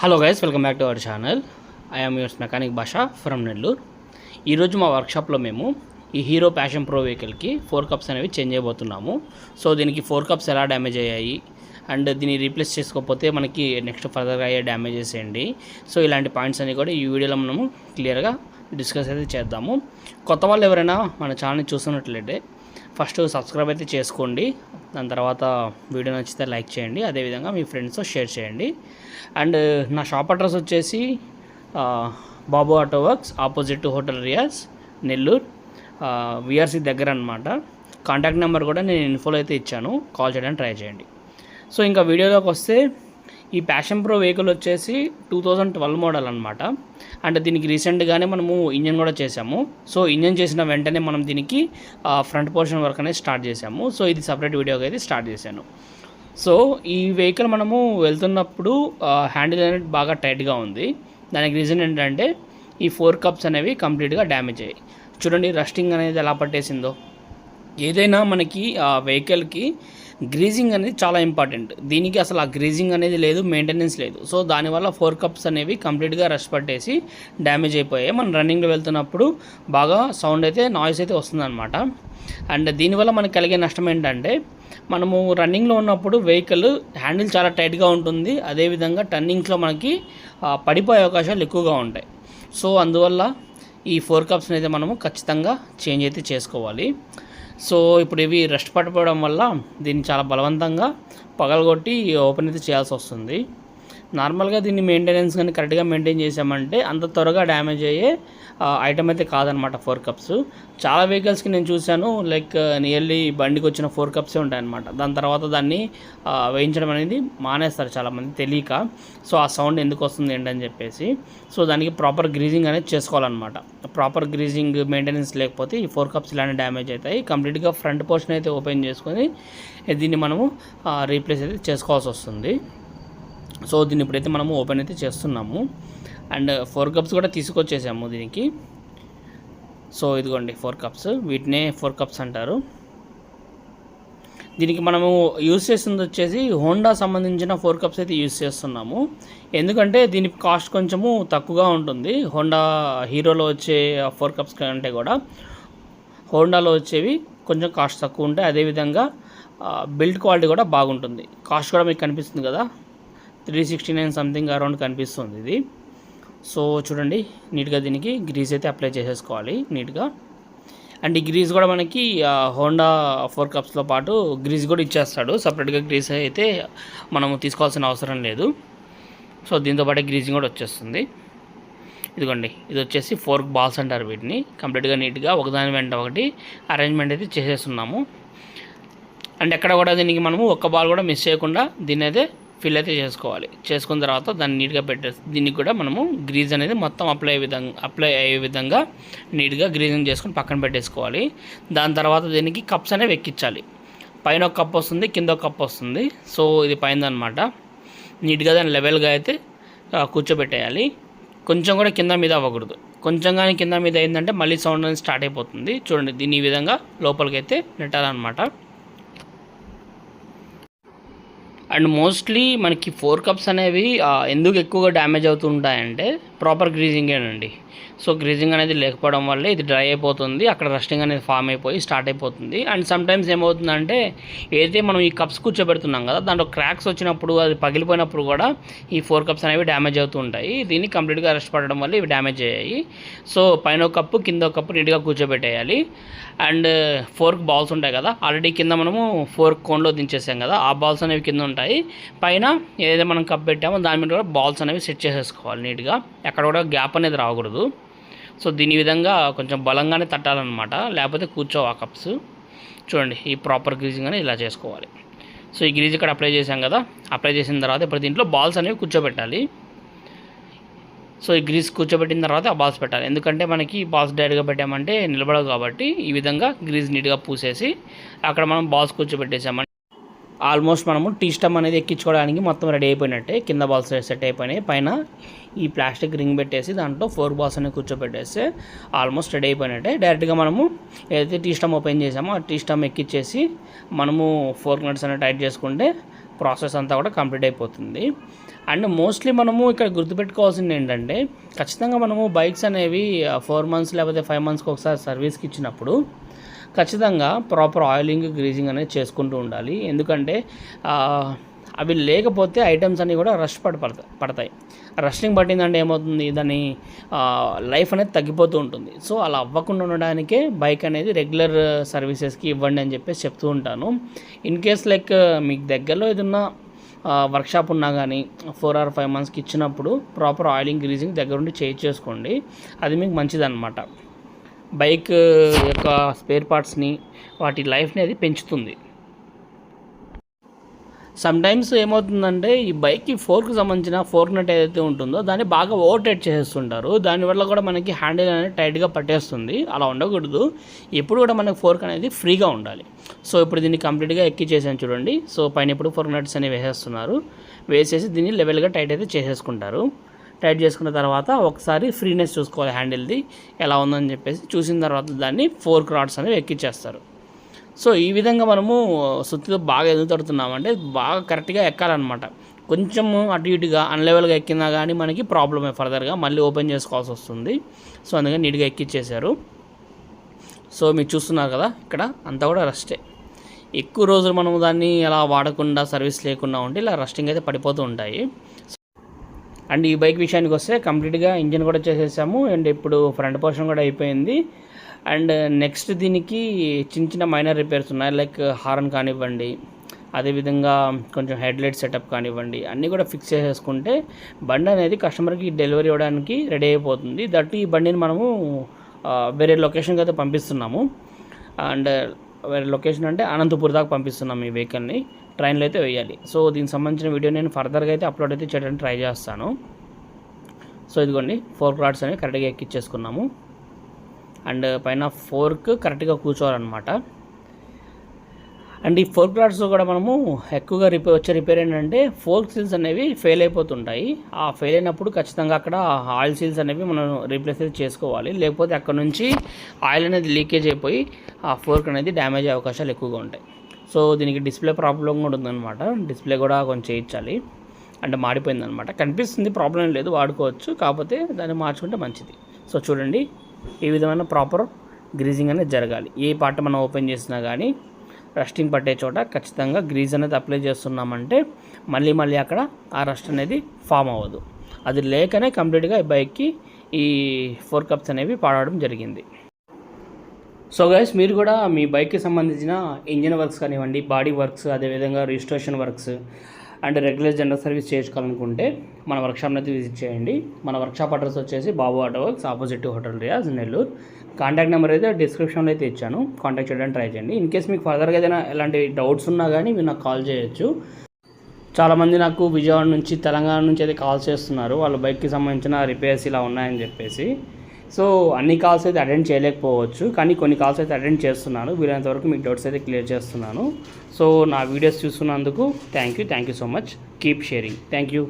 Hello guys welcome back to our channel I yours mechanic Basha from Nellore ఈరోజు మా వర్క్షాప్లో మేము ఈ హీరో ప్యాషన్ ప్రో వెహికల్కి ఫోర్ కప్స్ అనేవి చేంజ్ చేయబోతున్నాము. సో దీనికి ఫోర్ కప్స్ ఎలా డ్యామేజ్ అయ్యాయి? అండ్ దీన్ని రీప్లేస్ చేసుకోకపోతే మనకి నెక్స్ట్ ఫర్దర్గా అయ్యే డ్యామేజెస్ ఏంటి? సో ఇలాంటి పాయింట్స్ అన్ని కూడా ఈ వీడియోలో మనము క్లియర్గా డిస్కస్ అయితే చేద్దాము. కొత్త వాళ్ళు ఎవరైనా మన ఛానల్ని చూస్తున్నట్లయితే ఫస్ట్ సబ్స్క్రైబ్ అయితే చేసుకోండి. దాని తర్వాత వీడియో నచ్చితే లైక్ చేయండి. అదేవిధంగా మీ ఫ్రెండ్స్తో షేర్ చేయండి. అండ్ నా షాప్ అడ్రస్ వచ్చేసి Babu auto works opposite to hotel Riyaz Nellore. VRC దగ్గర అనమాట కాంటాక్ట్ నెంబర్ కూడా నేను ఇన్ఫోలో అయితే ఇచ్చాను. కాల్ చేయడానికి ట్రై చేయండి. సో ఇంకా వీడియోలోకి వస్తే ఈ ప్యాషన్ ప్రో వెహికల్ వచ్చేసి టూ థౌజండ్ ట్వెల్వ్ మోడల్ అనమాట అంటే దీనికి రీసెంట్గానే మనము ఇంజన్ కూడా చేసాము సో ఇంజన్ చేసిన వెంటనే మనం దీనికి ఫ్రంట్ పోర్షన్ వర్క్ అనేది స్టార్ట్ చేసాము సో ఇది సపరేట్ వీడియోకి అయితే స్టార్ట్ చేశాను. సో ఈ వెహికల్ మనము వెళ్తున్నప్పుడు హ్యాండిల్ అనేది బాగా టైట్గా ఉంది. దానికి రీజన్ ఏంటంటే ఈ ఫోర్ కప్స్ అనేవి కంప్లీట్గా డ్యామేజ్ అయ్యాయి. చూడండి రస్టింగ్ అనేది ఎలా పట్టేసిందో. ఏదైనా మనకి ఆ వెహికల్కి గ్రీజింగ్ అనేది చాలా ఇంపార్టెంట్ దీనికి అసలు ఆ గ్రీజింగ్ అనేది లేదు మెయింటెనెన్స్ లేదు. సో దానివల్ల ఫోర్ కప్స్ అనేవి కంప్లీట్గా రష్ పట్టేసి డ్యామేజ్ అయిపోయాయి. మనం రన్నింగ్లో వెళ్తున్నప్పుడు బాగా సౌండ్ అయితే నాయిస్ అయితే వస్తుందన్నమాట. అండ్ దీనివల్ల మనకు కలిగే నష్టం ఏంటంటే మనము రన్నింగ్లో ఉన్నప్పుడు వెహికల్ హ్యాండిల్ చాలా టైట్గా ఉంటుంది. అదేవిధంగా టర్నింగ్స్లో మనకి పడిపోయే అవకాశాలు ఎక్కువగా ఉంటాయి. సో అందువల్ల ఈ ఫోర్ కప్స్ని అయితే మనము ఖచ్చితంగా చేంజ్ అయితే చేసుకోవాలి. సో ఇప్పుడు ఇవి రెస్ట్ పడిపోవడం వల్ల దీన్ని చాలా బలవంతంగా పగలగొట్టి ఓపెన్ అయితే చేయాల్సి వస్తుంది. నార్మల్గా దీన్ని మెయింటెనెన్స్ కానీ కరెక్ట్గా మెయింటైన్ చేసామంటే అంత త్వరగా డ్యామేజ్ అయ్యే ఐటమ్ అయితే కాదనమాట ఫోర్ కప్స్. చాలా వెహికల్స్కి నేను చూశాను లైక్ నియర్లీ బండికి వచ్చిన ఫోర్ కప్సే ఉంటాయన్నమాట. దాని తర్వాత దాన్ని వేయించడం అనేది మానేస్తారు చాలామంది తెలియక. సో ఆ సౌండ్ ఎందుకు వస్తుంది ఏంటని చెప్పేసి. సో దానికి ప్రాపర్ గ్రీజింగ్ అనేది చేసుకోవాలన్నమాట. ప్రాపర్ గ్రీజింగ్ మెయింటెనెన్స్ లేకపోతే ఈ ఫోర్ కప్స్ ఇలానే డ్యామేజ్ అవుతాయి. కంప్లీట్గా ఫ్రంట్ పోర్షన్ అయితే ఓపెన్ చేసుకొని దీన్ని మనము రీప్లేస్ అయితే చేసుకోవాల్సి వస్తుంది. సో దీన్ని ఇప్పుడైతే మనము ఓపెన్ అయితే చేస్తున్నాము. అండ్ ఫోర్ కప్స్ కూడా తీసుకొచ్చేసాము దీనికి. సో ఇదిగోండి ఫోర్ కప్స్. వీటినే ఫోర్ కప్స్ అంటారు. దీనికి మనము యూజ్ చేస్తుంది వచ్చేసి హోండా సంబంధించిన ఫోర్ కప్స్ అయితే యూస్ చేస్తున్నాము. ఎందుకంటే దీని కాస్ట్ కొంచెము తక్కువగా ఉంటుంది. హోండా హీరోలో వచ్చే ఫోర్ కప్స్ కంటే కూడా హోండాలో వచ్చేవి కొంచెం కాస్ట్ తక్కువ ఉంటాయి. అదేవిధంగా బిల్డ్ క్వాలిటీ కూడా బాగుంటుంది. కాస్ట్ కూడా మీకు కనిపిస్తుంది కదా? Three sixty nine something around కనిపిస్తుంది ఇది. సో చూడండి నీట్గా దీనికి గ్రీజ్ అయితే అప్లై చేసేసుకోవాలి నీట్గా. అండ్ ఈ గ్రీజ్ కూడా మనకి హోండా ఫోర్ కప్స్లో పాటు గ్రీజ్ కూడా ఇచ్చేస్తాడు. సపరేట్గా గ్రీజ్ అయితే మనము తీసుకోవాల్సిన అవసరం లేదు. సో దీంతోపాటు గ్రీజింగ్ కూడా వచ్చేస్తుంది. ఇదిగోండి ఇది వచ్చేసి ఫోర్ బాల్స్ అంటారు వీటిని. కంప్లీట్గా నీట్గా ఒకదాని వెంట ఒకటి అరేంజ్మెంట్ అయితే చేసేస్తున్నాము. అండ్ ఎక్కడ కూడా దీనికి మనము ఒక్క బాల్ కూడా మిస్ చేయకుండా దీన్ని అయితే ఫిల్ అయితే చేసుకోవాలి. చేసుకున్న తర్వాత దాన్ని నీట్గా పెట్టే దీనికి కూడా మనము గ్రీజ్ అనేది మొత్తం అప్లై అయ్యే విధంగా అప్లై అయ్యే విధంగా నీట్గా గ్రీజింగ్ చేసుకొని పక్కన పెట్టేసుకోవాలి. దాని తర్వాత దీనికి కప్స్ అనేవి ఎక్కించాలి. పైన ఒక కప్ వస్తుంది కింద ఒక కప్ వస్తుంది. సో ఇది పైన అనమాట నీట్గా దాన్ని లెవెల్గా అయితే కూర్చోబెట్టేయాలి. కొంచెం కూడా కింద మీద అవ్వకూడదు. కొంచెం కానీ కింద మీద అయిందంటే మళ్ళీ సౌండ్ అనేది స్టార్ట్ అయిపోతుంది. చూడండి దీని ఈ విధంగా లోపలికి అయితే నెట్టాలన్నమాట అండ్ మోస్ట్లీ మనకి ఫోర్ కప్స్ అనేవి ఎందుకు ఎక్కువగా డ్యామేజ్ అవుతుంటాయంటే ప్రాపర్ గ్రీజింగేనండి. సో గ్రీజింగ్ అనేది లేకపోవడం వల్ల ఇది డ్రై అయిపోతుంది. అక్కడ రస్టింగ్ అనేది ఫామ్ అయిపోయి స్టార్ట్ అయిపోతుంది. అండ్ సమ్ టైమ్స్ ఏమవుతుందంటే ఏదైతే మనం ఈ కప్స్ కూర్చోబెడుతున్నాం కదా దాంట్లో క్రాక్స్ వచ్చినప్పుడు అది పగిలిపోయినప్పుడు కూడా ఈ ఫోర్ కప్స్ అనేవి డ్యామేజ్ అవుతూ ఉంటాయి. దీన్ని కంప్లీట్గా రెస్ట్ పడడం వల్ల ఇవి డ్యామేజ్ అయ్యాయి. సో పైన ఒక కప్పు కింద ఒక కప్పు నీట్గా కూర్చోబెట్టేయాలి. అండ్ ఫోర్క్ బాల్స్ ఉంటాయి కదా ఆల్రెడీ కింద మనము ఫోర్క్ కోన్లో దించేసాం కదా ఆ బాల్స్ అనేవి కింద ఉంటాయి. పైన ఏదైతే మనం కప్ పెట్టామో దాని మీద కూడా బాల్స్ అనేవి సెట్ చేసేసుకోవాలి నీట్గా. ఎక్కడ కూడా గ్యాప్ అనేది రాకూడదు. సో దీని విధంగా కొంచెం బలంగానే తట్టాలన్నమాట. లేకపోతే కూర్చోవు ఆ కప్స్. చూడండి ఈ ప్రాపర్ గ్రీజింగ్ అనేది ఇలా చేసుకోవాలి. సో ఈ గ్రీజ్ ఇక్కడ అప్లై చేసాం కదా అప్లై చేసిన తర్వాత ఇప్పుడు దీంట్లో బాల్స్ అనేవి కూర్చోబెట్టాలి. సో ఈ గ్రీజ్ కూర్చోబెట్టిన తర్వాత ఆ బాల్స్ పెట్టాలి. ఎందుకంటే మనకి బాల్స్ డైరెక్ట్గా పెట్టామంటే నిలబడవు కాబట్టి ఈ విధంగా గ్రీజ్ నీట్గా పూసేసి అక్కడ మనం బాల్స్ కూర్చోబెట్టేసామంటే ఆల్మోస్ట్ మనము టీ స్టమ్ అనేది ఎక్కించుకోవడానికి మొత్తం రెడీ అయిపోయినట్టే కింద బాల్స్ సెట్ అయిపోయినాయి. పైన ఈ ప్లాస్టిక్ రింగ్ పెట్టేసి దాంట్లో ఫోర్ బాల్స్ అనేవి కూర్చోబెట్టేస్తే ఆల్మోస్ట్ రెడీ అయిపోయినట్టే. డైరెక్ట్గా మనము ఏదైతే టీ స్టమ్ ఓపెన్ చేసామో ఆ టీ స్టమ్ ఎక్కిచ్చేసి మనము ఫోర్ నట్స్ అనేవి టైట్ చేసుకుంటే ప్రాసెస్ అంతా కూడా కంప్లీట్ అయిపోతుంది. అండ్ మోస్ట్లీ మనము ఇక్కడ గుర్తుపెట్టుకోవాల్సింది ఏంటంటే ఖచ్చితంగా మనము బైక్స్ అనేవి ఫోర్ మంత్స్ లేకపోతే ఫైవ్ మంత్స్కి ఒకసారి సర్వీస్కి ఇచ్చినప్పుడు ఖచ్చితంగా ప్రాపర్ ఆయిలింగ్ గ్రీజింగ్ అనేది చేసుకుంటూ ఉండాలి. ఎందుకంటే అవి లేకపోతే ఐటమ్స్ అన్నీ కూడా రష్ పడి పడతాయి. పడతాయి పట్టిందంటే ఏమవుతుంది? దాని లైఫ్ అనేది తగ్గిపోతూ ఉంటుంది. సో అలా అవ్వకుండా ఉండడానికే బైక్ అనేది రెగ్యులర్ సర్వీసెస్కి ఇవ్వండి అని చెప్పేసి చెప్తూ ఉంటాను. ఇన్ కేస్ లైక్ మీకు దగ్గరలో ఏదన్నా వర్క్షాప్ ఉన్నా కానీ ఫోర్ ఆర్ ఫైవ్ మంత్స్కి ఇచ్చినప్పుడు ప్రాపర్ ఆయిలింగ్ గ్రీజింగ్ దగ్గరుండి చేయి చేసుకోండి అది మీకు మంచిదన్నమాట. బైక్ యొక్క స్పేర్ పార్ట్స్ని వాటి లైఫ్ని అది పెంచుతుంది. సమ్టైమ్స్ ఏమవుతుందంటే ఈ బైక్కి ఫోర్కి సంబంధించిన ఫోర్క్ నట్ ఏదైతే ఉంటుందో దాన్ని బాగా ఓవర్టైట్ చేసేస్తుంటారు. దానివల్ల కూడా మనకి హ్యాండిల్ అనేది టైట్గా పట్టేస్తుంది. అలా ఉండకూడదు. ఎప్పుడు కూడా మనకి ఫోర్క్ అనేది ఫ్రీగా ఉండాలి. సో ఇప్పుడు దీన్ని కంప్లీట్గా ఎక్కి చేసాను చూడండి. సో పైన ఇప్పుడు ఫోర్క్ నట్స్ అనేవి వేసేస్తున్నారు. వేసేసి దీన్ని లెవెల్గా టైట్ అయితే చేసేసుకుంటారు. టైట్ చేసుకున్న తర్వాత ఒకసారి ఫ్రీనెస్ చూసుకోవాలి హ్యాండిల్ది ఎలా ఉందని చెప్పేసి చూసిన తర్వాత దాన్ని ఫోర్ క్రాడ్స్ అనేవి ఎక్కిచ్చేస్తారు. సో ఈ విధంగా మనము సుత్తితో బాగా ఎదుగుతడుతున్నామంటే బాగా కరెక్ట్గా ఎక్కాలన్నమాట. కొంచెం అటు ఇటుగా అన్లెవెల్గా ఎక్కినా కానీ మనకి ప్రాబ్లమే ఫర్దర్గా మళ్ళీ ఓపెన్ చేసుకోవాల్సి వస్తుంది. సో అందుకని నీట్గా ఎక్కిచ్చేశారు. సో మీరు చూస్తున్నారు కదా ఇక్కడ అంతా కూడా రస్టే. ఎక్కువ రోజులు మనం దాన్ని అలా వాడకుండా సర్వీస్ లేకుండా ఉంటే ఇలా రస్టింగ్ అయితే పడిపోతూ ఉంటాయి. అండ్ ఈ బైక్ విషయానికి వస్తే కంప్లీట్గా ఇంజిన్ కూడా చేసేసాము. అండ్ ఇప్పుడు ఫ్రంట్ పోర్షన్ కూడా అయిపోయింది. అండ్ నెక్స్ట్ దీనికి చిన్న చిన్న మైనర్ రిపేర్స్ ఉన్నాయి. లైక్ హార్న్ కానివ్వండి అదేవిధంగా కొంచెం హెడ్లైట్ సెటప్ కానివ్వండి అన్నీ కూడా ఫిక్స్ చేసేసుకుంటే బండి అనేది కస్టమర్కి డెలివరీ ఇవ్వడానికి రెడీ అయిపోతుంది. దట్ ఈ బండిని మనము వేరే లొకేషన్కి అయితే పంపిస్తున్నాము. అండ్ లొకేషన్ అంటే అనంతపూర్ దాకా పంపిస్తున్నాం ఈ వెహికల్ని. ట్రైన్లో అయితే వేయాలి. సో దీనికి సంబంధించిన వీడియో నేను ఫర్దర్గా అయితే అప్లోడ్ అయితే చేయడానికి ట్రై చేస్తాను. సో ఇదిగోండి ఫోర్ రాడ్స్ అనేవి కరెక్ట్గా ఎక్కిచ్చేసుకున్నాము. అండ్ పైన ఫోర్క్ కరెక్ట్గా కూర్చోవాలన్నమాట. అండ్ ఈ ఫోర్క్ రాడ్స్లో కూడా మనము ఎక్కువగా రిపేర్ వచ్చే రిపేర్ ఏంటంటే ఫోర్క్ సీల్స్ అనేవి ఫెయిల్ అయిపోతుంటాయి. ఆ ఫెయిల్ అయినప్పుడు ఖచ్చితంగా అక్కడ ఆయిల్ సీల్స్ అనేవి మనం రీప్లేస్ అయితే చేసుకోవాలి. లేకపోతే అక్కడ నుంచి ఆయిల్ అనేది లీకేజ్ అయిపోయి ఆ ఫోర్క్ అనేది డ్యామేజ్ అయ్యే అవకాశాలు ఎక్కువగా ఉంటాయి. సో దీనికి డిస్ప్లే ప్రాబ్లం కూడా ఉందన్నమాట. డిస్ప్లే కూడా కొంచెం చేయించాలి. అంటే మాడిపోయిందనమాట కనిపిస్తుంది ప్రాబ్లం లేదు వాడుకోవచ్చు. కాకపోతే దాన్ని మార్చుకుంటే మంచిది. సో చూడండి. ఈ విధమైన ప్రాపర్ గ్రీజింగ్ అనేది జరగాలి. ఏ పార్ట్ మనం ఓపెన్ చేసినా కానీ రస్టింగ్ పట్టే చోట ఖచ్చితంగా గ్రీజ్ అనేది అప్లై చేస్తున్నామంటే మళ్ళీ మళ్ళీ అక్కడ ఆ రస్ట్ అనేది ఫామ్ అవ్వదు. అది లేకనే కంప్లీట్గా ఈ బైక్కి ఈ ఫోర్ కప్స్ అనేవి పాడవడం జరిగింది. సో గైస్ మీరు కూడా మీ బైక్కి సంబంధించిన ఇంజిన్ వర్క్స్ కానివ్వండి బాడీ వర్క్స్ అదేవిధంగా registration works and regular general service చేసుకోవాలనుకుంటే మన వర్క్షాప్ని అయితే విజిట్ చేయండి. మన వర్క్షాప్ అడ్రస్ వచ్చేసి Babu auto works opposite hotel Riyaz Nellore. Contact number అయితే డిస్క్రిప్షన్లో అయితే ఇచ్చాను. కాంటాక్ట్ చేయడానికి ట్రై చేయండి. ఇన్ కేస్ మీకు ఫర్దర్గా ఏదైనా ఎలాంటి డౌట్స్ ఉన్నా కానీ మీరు నాకు కాల్ చేయొచ్చు. చాలామంది నాకు విజయవాడ నుంచి తెలంగాణ నుంచి అయితే కాల్ చేస్తున్నారు. వాళ్ళ బైక్కి సంబంధించిన రిపేర్స్ ఇలా ఉన్నాయని చెప్పేసి. సో అన్ని కాల్స్ అయితే అటెండ్ చేయలేకపోవచ్చు కానీ కొన్ని కాల్స్ అయితే అటెండ్ చేస్తున్నాను. వీలైనంత వరకు మీకు డౌట్స్ అయితే క్లియర్ చేస్తున్నాను. సో నా videos చూస్తున్నందుకు thank you thank you so much keep sharing thank you